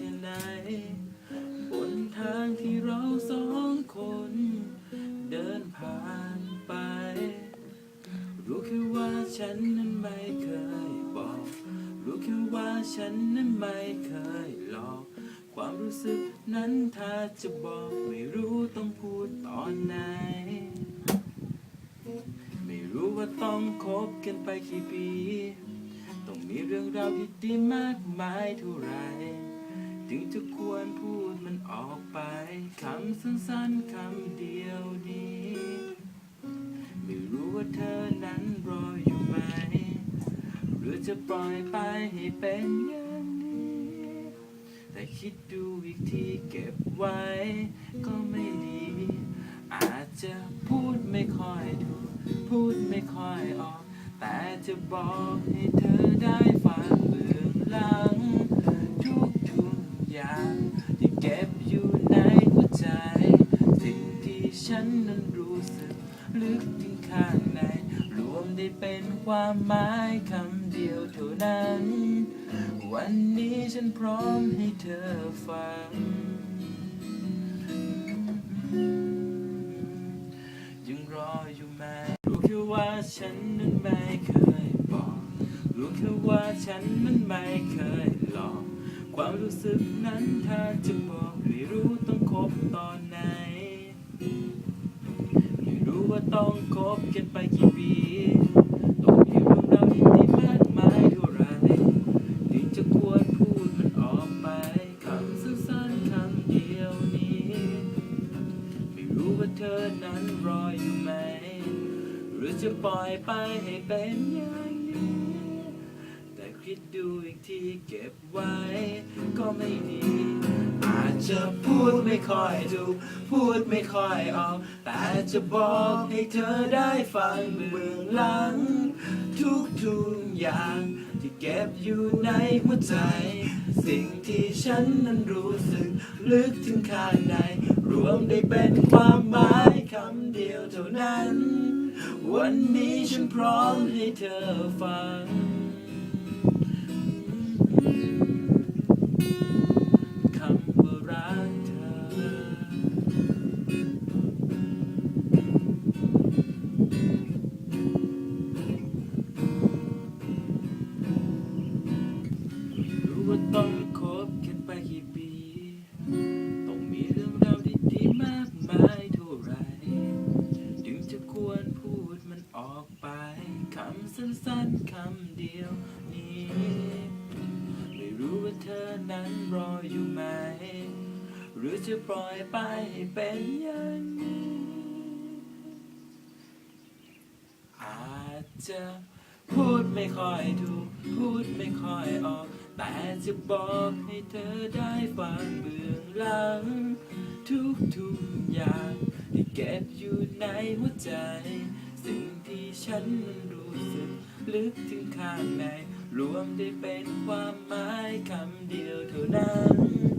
ค่ไหนบนทางที่เราสองคน เดินผ่านไป รู้แค่ว่าฉันนั้นไม่เคยบอก รู้แค่ว่าฉันนั้นไม่เคยหลอก ความรู้สึกนั้นถ้าจะบอกไม่รู้ต้องพูดตอนไหน ไม่รู้ว่าต้องคบกันไปกี่ปี ต้องมีเรื่องราวที่ดีมากมายเท่าไหร่ ถึงจะควรพูดมันออกไป คำสั้นๆคำเดียวนี้ ไม่รู้ว่าเธอนั้นรออยู่ไหม หรือจะปล่อยไปให้เป็นอย่างนี้ แต่คิดดูอีกทีเก็บไว้ ก็ไม่ดี อาจจะพูดไม่ค่อยถูกพูดไม่ค่อยออก แต่จะบอกให้เธอได้ฟังเบื้องหลัง ได้เป็นความหมายคำเดียวเท่านั้น วันนี้ฉันพร้อมให้เธอฟัง ยังรออยู่ไหมรู้แค่ว่าฉันนั้นไม่เคยบอกรู้แค่ว่าฉันนั้นไม่เคยหลอกความรู้สึกนั้นถ้าจะบอกไม่รู้ต้องคบตอนไหน ไม่รู้ว่าต้องคบกันไปกี่ปี อนั้นรออยู่ไหม หรือจะปล่อยไปให้เป็นอย่างนี้ แต่คิดดูอีกทีเก็บไว้ก็ไม่ดี อาจจะพูดไม่ค่อยถูกพูดไม่ค่อยออก แต่จะบอกให้เธอได้ฟังเบื้องหลัง ทุกทุกอย่างที่เก็บอยู่ในหัวใจ สิ่งที่ฉันนั้นรู้สึกลึกถึงข้างใน รวมได้เป็นความหมายคำเดียวเท่านั้น วันนี้ฉันพร้อมให้เธอฟัง คำเดียวนี้ ไม่รู้ว่าเธอนั้นรออยู่ไหม หรือจะปล่อยไปให้เป็นอย่างนี้ อาจจะพูดไม่ค่อยถูก พูดไม่ค่อยออก แต่จะบอกให้เธอได้ฟังเบื้องหลัง ทุกทุกอย่างที่เก็บอยู่ในหัวใจ สิ่งที่ฉันรู้สึก ลึกถึงข้างใน รวมได้เป็นความหมายคำเดียวเท่านั้น